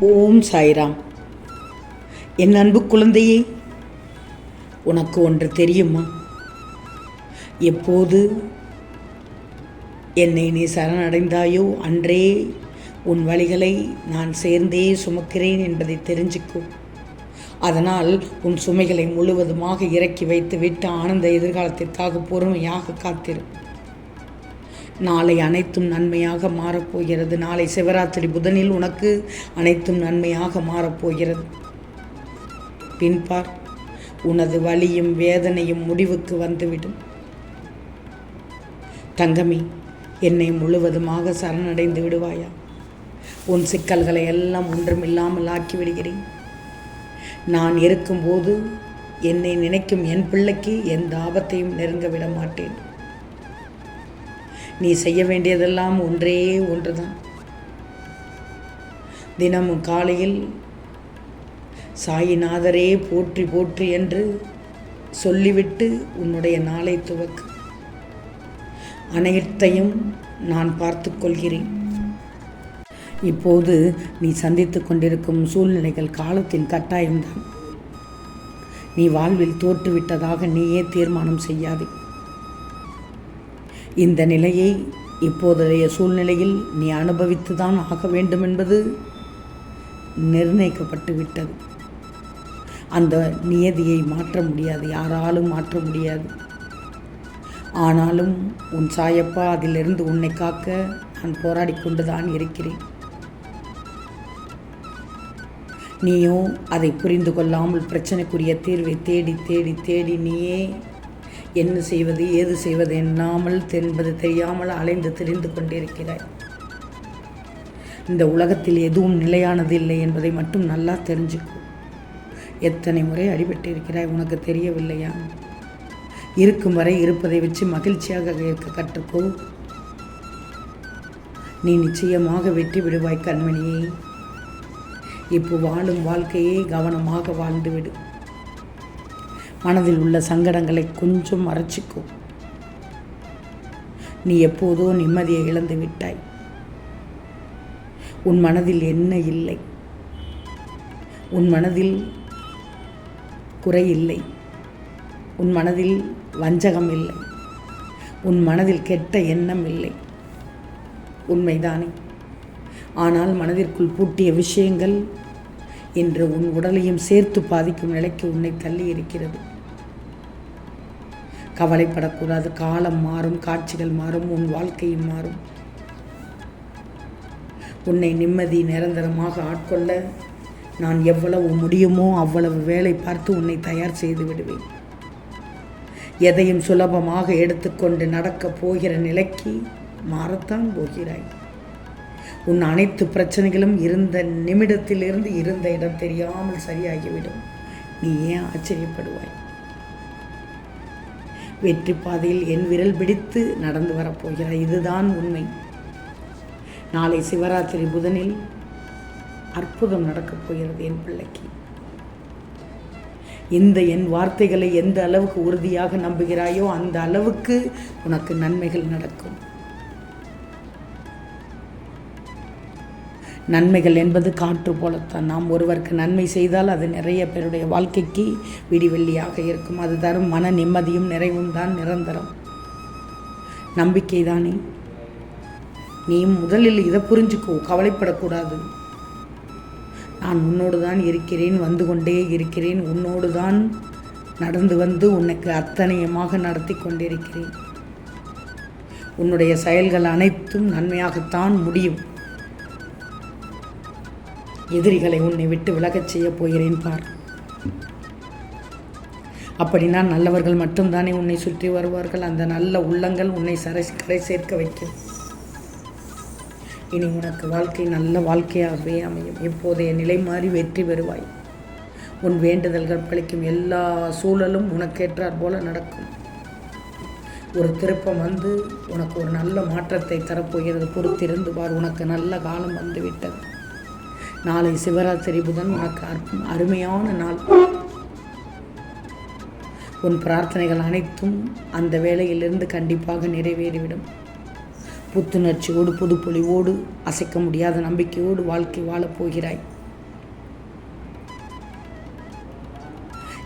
ஓம் சாய்ராம். என் அன்பு குழந்தையே உனக்கு ஒன்று தெரியுமா? எப்போது என்னை நீ சரணடைந்தாயோ அன்றே உன் வழிகளை நான் சேர்ந்தே சுமக்கிறேன் என்பதை தெரிஞ்சுக்கோ. அதனால் உன் சுமைகளை முழுவதுமாக இறக்கி வைத்து விட்டு ஆனந்த எதிர்காலத்திற்காக பொறுமையாக காத்திரு. நாளை அனைத்தும் நன்மையாக மாறப்போகிறது. நாளை சிவராத்திரி புதனில் உனக்கு அனைத்தும் நன்மையாக மாறப்போகிறது. பின்பார் உனது வலியும் வேதனையும் முடிவுக்கு வந்துவிடும். தங்கமி என்னை முழுவதுமாக சரணடைந்து விடுவாயா? உன் சிக்கல்களை எல்லாம் ஒன்றுமில்லாமல் ஆக்கி விடுகிறேன் நான் இருக்கும்போது என்னை நினைக்கும் என் பிள்ளைக்கு எந்த ஆபத்தையும் நெருங்க விட மாட்டேன். நீ செய்ய வேண்டியதெல்லாம் ஒன்றே ஒன்றுதான். தினமும் காலையில் சாயிநாதரே போற்றி போற்றி என்று சொல்லிவிட்டு உன்னுடைய நாளை துவக்கு. அனைத்தையும் நான் பார்த்து கொள்கிறேன். இப்போது நீ சந்தித்து கொண்டிருக்கும் சூழ்நிலைகள் காலத்தின் கட்டாயம்தான். நீ வாழ்வில் தோற்றுவிட்டதாக நீயே தீர்மானம் செய்யாதே. இந்த நிலையை இப்போதைய சூழ்நிலையில் நீ அனுபவித்துதான் ஆக வேண்டும் என்பது நிர்ணயிக்கப்பட்டு விட்டது அந்த நியதியை மாற்ற முடியாது யாராலும் மாற்ற முடியாது. ஆனாலும் உன் சாயப்பா அதிலிருந்து உன்னை காக்க நான் போராடி கொண்டுதான் இருக்கிறேன். நீயோ அதை புரிந்து கொள்ளாமல் பிரச்சனைக்குரிய தீர்வை தேடி தேடி தேடி நீயே என்ன செய்வது ஏது செய்வது எண்ணாமல் தென்பது தெரியாமல் அலைந்து தெரிந்து கொண்டிருக்கிறாய். இந்த உலகத்தில் எதுவும் நிலையானது இல்லை என்பதை மட்டும் நல்லா தெரிஞ்சுக்கோ. எத்தனை முறை அடிபட்டு இருக்கிறாய் உனக்கு தெரியவில்லையா? இருக்கும் வரை இருப்பதை வச்சு மகிழ்ச்சியாக இருக்க கற்றுக்கோ. நீ நிச்சயமாக வெற்றி விடுவாய் கண்மணியே. இப்போ வாழும் வாழ்க்கையை கவனமாக வாழ்ந்துவிடு. மனதில் உள்ள சங்கடங்களை கொஞ்சம் மறைச்சிக்கோ. நீ எப்போதோ நிம்மதியை இழந்து விட்டாய். உன் மனதில் என்ன இல்லை? உன் மனதில் குறை இல்லை. உன் மனதில் வஞ்சகம் இல்லை. உன் மனதில் கெட்ட எண்ணம் இல்லை. உண்மைதானே. ஆனால் மனதிற்குள் பூட்டிய விஷயங்கள் என்று உன் உடலையும் சேர்த்து பாதிக்கும் நிலைக்கு உன்னை தள்ளி இருக்கிறது கவலைப்படக்கூடாது. காலம் மாறும் காட்சிகள் மாறும் உன் வாழ்க்கையும் மாறும். உன்னை நிம்மதி நிரந்தரமாக ஆட்கொள்ள நான் எவ்வளவு முடியுமோ அவ்வளவு வேலை பார்த்து உன்னை தயார் செய்து விடுவேன். எதையும் சுலபமாக எடுத்துக்கொண்டு நடக்கப் போகிற நிலைக்கு மாறத்தான் போகிறாய். உன் அனைத்து பிரச்சனைகளும் இருந்த நிமிடத்திலிருந்து இருந்த இடம் தெரியாமல் சரியாகிவிடும். நீ ஏன் ஆச்சரியப்படுவாய்? வெற்றி பாதையில் என் விரல் பிடித்து நடந்து வரப்போகிறார். இதுதான் உண்மை. நாளை சிவராத்திரி புதனில் அற்புதம் நடக்கப் போகிறது என் பிள்ளைக்கு. இந்த என் வார்த்தைகளை எந்த அளவுக்கு உறுதியாக நம்புகிறாயோ அந்த அளவுக்கு உனக்கு நன்மைகள் நடக்கும். நன்மைகள் என்பது காற்று போலத்தான். நாம் ஒருவருக்கு நன்மை செய்தால் அது நிறைய பேருடைய வாழ்க்கைக்கு விடிவெள்ளியாக இருக்கும். அது தரும் மன நிம்மதியும் நிறைவும் தான் நிரந்தரம். நம்பிக்கை தானே? நீ முதலில் இதை புரிஞ்சுக்கோ. கவலைப்படக்கூடாது. நான் உன்னோடு தான் இருக்கிறேன் வந்து கொண்டே இருக்கிறேன். உன்னோடு தான் நடந்து வந்து உனக்கு அத்தனையமாக நடத்தி கொண்டிருக்கிறேன். உன்னுடைய செயல்கள் அனைத்தும் நன்மையாகத்தான் முடியும். எதிரிகளை உன்னை விட்டு விலகச் செய்ய போகிறேன் பார். அப்படின்னா நல்லவர்கள் மட்டும்தானே உன்னை சுற்றி வருவார்கள். அந்த நல்ல உள்ளங்கள் உன்னை சரை கரை சேர்க்க வைக்கும். இனி உனக்கு வாழ்க்கை நல்ல வாழ்க்கையாகவே அமையும். இப்போதைய நிலை மாறி வெற்றி பெறுவாய். உன் வேண்டுதல்கள் பழிக்கும் எல்லா சூழலும் உனக்கேற்றாற் போல நடக்கும். ஒரு திருப்பம் வந்து உனக்கு ஒரு நல்ல மாற்றத்தை தரப்போகிறது. பொறுத்திருந்து பார் உனக்கு நல்ல காலம் வந்துவிட்டது. நாளை சிவராத்திரி புதன் உனக்கு அருமையான நாள். உன் பிரார்த்தனைகள் அனைத்தும் அந்த வேலையிலிருந்து கண்டிப்பாக நிறைவேறிவிடும். புத்துணர்ச்சியோடு புது புதுப்பொழிவோடு அசைக்க முடியாத நம்பிக்கையோடு வாழ்க்கை வாழப்போகிறாய்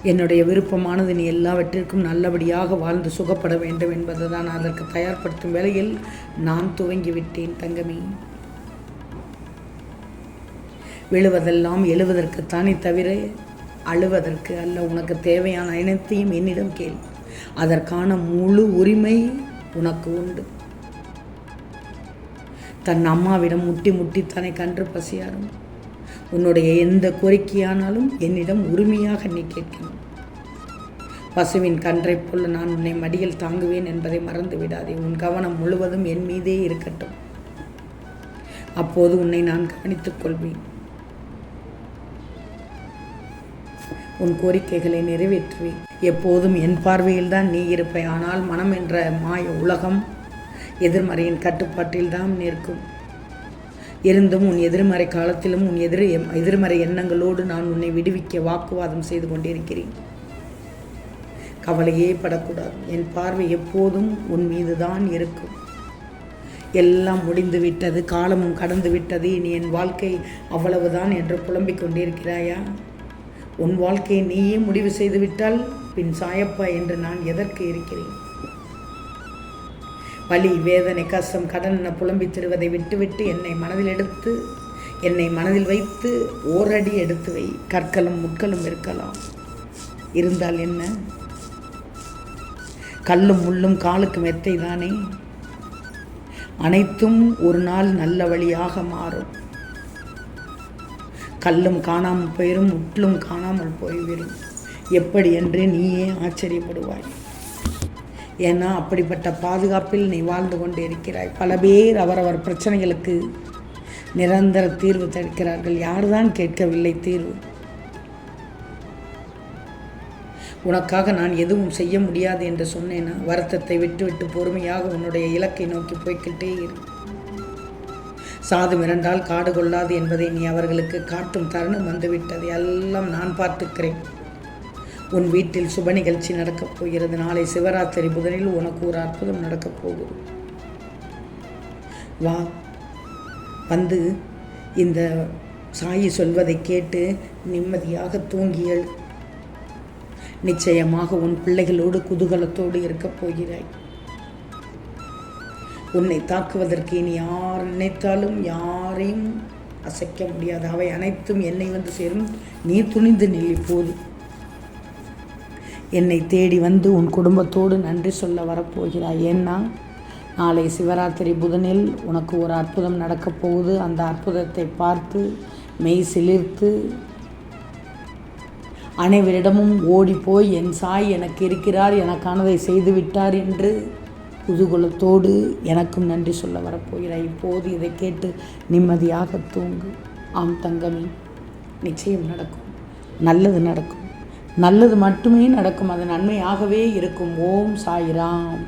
என்னுடைய விருப்பமானது நீ எல்லாவற்றிற்கும் நல்லபடியாக வாழ்ந்து சுகப்பட வேண்டும் என்பதுதான் அதற்கு தயார்படுத்தும் வேளையில் நான் துவங்கிவிட்டேன் தங்கமி. விழுவதெல்லாம் எழுவதற்குத்தானே தவிர அழுவதற்கு அல்ல. உனக்கு தேவையான அனைத்தையும் என்னிடம் கேள். அதற்கான முழு உரிமை உனக்கு உண்டு. தன் அம்மாவிடம் முட்டி முட்டித்தானே கன்று பசியாரும் உன்னுடைய எந்த கோரிக்கையானாலும் என்னிடம் உரிமையாக நீ கேட்கணும். பசுவின் கன்றைப் போல நான் உன்னை மடியில் தாங்குவேன் என்பதை மறந்து விடாதே. உன் கவனம் முழுவதும் என் மீதே இருக்கட்டும். அப்போது உன்னை நான் கவனித்துக் கொள்வேன். உன் கோரிக்கைகளை நிறைவேற்றுவேன் எப்போதும் என் பார்வையில் தான் நீ இருப்பை. ஆனால் மனம் என்ற மாய உலகம் எதிர்மறையின் கட்டுப்பாட்டில் தான் நிற்கும். இருந்தும் உன் எதிர்மறை காலத்திலும் உன் எதிர் எதிர்மறை எண்ணங்களோடு நான் உன்னை விடுவிக்க வாக்குவாதம் செய்து கொண்டிருக்கிறேன். கவலையே படக்கூடாது. என் பார்வை எப்போதும் உன் மீது தான் இருக்கும். எல்லாம் முடிந்து விட்டது காலமும் கடந்து விட்டது இனி என் வாழ்க்கை அவ்வளவுதான் என்று புலம்பிக் கொண்டிருக்கிறாயா? உன் வாழ்க்கையை நீயே முடிவு செய்துவிட்டால் பின் சாயப்பா என்று நான் எதற்கு இருக்கிறேன்? வலி வேதனை கஷ்டம் கடன் என புலம்பி திருவதை விட்டுவிட்டு என்னை மனதில் எடுத்து என்னை மனதில் வைத்து ஓரடி எடுத்து வை. கற்களும் முட்களும் இருக்கலாம். இருந்தால் என்ன? கல்லும் முள்ளும் காலுக்கு மெத்தை தானே அனைத்தும் ஒரு நாள் நல்ல வழியாக மாறும். கல்லும் காணாமல் போயிடும் முட்லும் காணாமல் போய்விடும். எப்படி என்று நீயே ஆச்சரியப்படுவாய். ஏன்னா அப்படிப்பட்ட பாதுகாப்பில் நீ வாழ்ந்து கொண்டு இருக்கிறாய் பல பேர் அவரவர் பிரச்சனைகளுக்கு நிரந்தர தீர்வு தடுக்கிறார்கள் யார்தான் கேட்கவில்லை தீர்வு? உனக்காக நான் எதுவும் செய்ய முடியாது என்று சொன்னேன்னா வருத்தத்தை விட்டுவிட்டு பொறுமையாக உன்னுடைய இலக்கை நோக்கி போய்கிட்டே இரு. சாது மிரண்டால் காடு கொள்ளாது என்பதை நீ அவர்களுக்கு காட்டும் தருணம் வந்துவிட்டது. எல்லாம் நான் பார்த்துக்கிறேன். உன் வீட்டில் சுப நிகழ்ச்சி நடக்கப் போகிறது. நாளை சிவராத்திரி புதனில் உனக்கு ஒரு அற்புதம் நடக்கப் போகுது. வா. வந்து இந்த சாயி சொல்வதை கேட்டு நிம்மதியாக தூங்கியல். நிச்சயமாக உன் பிள்ளைகளோடு குதூகலத்தோடு இருக்கப் போகிறாய். உன்னை தாக்குவதற்கு இனி யார் நினைத்தாலும் யாரையும் அசைக்க முடியாது. அவை அனைத்தும் என்னை வந்து சேரும். நீ துணிந்து நில் போது. என்னை தேடி வந்து உன் குடும்பத்தோடு நன்றி சொல்ல வரப்போகிறாய். ஏன்னா நாளை சிவராத்திரி புதனில் உனக்கு ஒரு அற்புதம் நடக்கப் போகுது. அந்த அற்புதத்தை பார்த்து மெய் சிலிர்த்து அனைவரிடமும் ஓடி போய் என் சாய் எனக்கு இருக்கிறார் எனக்கானதை செய்து விட்டார் என்று புதுகுலத்தோடு எனக்கும் நன்றி சொல்ல வரப்போகிறாய் இப்போது இதை கேட்டு நிம்மதியாக தூங்கு. ஆம் தங்கமே நிச்சயம் நடக்கும். நல்லது நடக்கும். நல்லது மட்டுமே நடக்கும். அது நன்மையாகவே இருக்கும். ஓம் சாயிராம்.